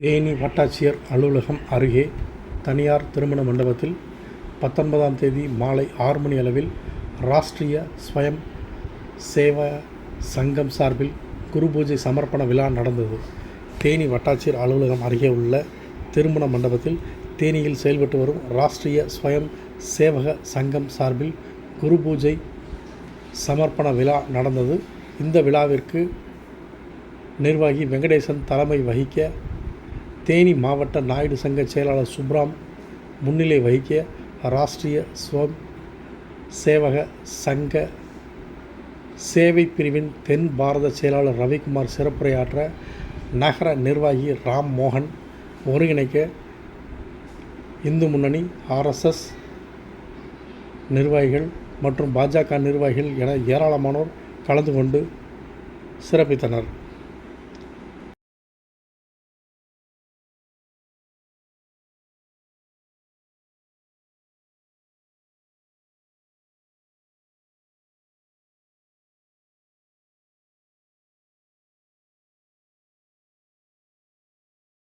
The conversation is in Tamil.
தேனி வட்டாட்சியர் அலுவலகம் அருகே தனியார் திருமண மண்டபத்தில் பத்தொன்பதாம் தேதி மாலை ஆறு மணி அளவில் ராஷ்டிரிய ஸ்வயம் சேவா சங்கம் சார்பில் குரு பூஜை சமர்ப்பண விழா நடந்தது. தேனி வட்டாட்சியர் அலுவலகம் அருகே உள்ள திருமண மண்டபத்தில் தேனியில் செயல்பட்டு வரும் ராஷ்டிரிய ஸ்வயம் சேவக சங்கம் சார்பில் குரு பூஜை சமர்ப்பண விழா நடந்தது. இந்த விழாவிற்கு நிர்வாகி வெங்கடேசன் தலைமை வகிக்க தேனி மாவட்ட நாயுடு சங்க செயலாளர் சுப்ராம் முன்னிலை வகிக்க ராஷ்டிரிய ஸ்வம் சேவக சங்க சேவை பிரிவின் தென் பாரத செயலாளர் ரவிக்குமார் சிறப்புரையாற்ற நகர நிர்வாகி ராம் மோகன் ஒருங்கிணைக்க இந்து முன்னணி ஆர்எஸ்எஸ் நிர்வாகிகள் மற்றும் பாஜக நிர்வாகிகள் என ஏராளமானோர் கலந்து கொண்டு சிறப்பித்தனர்.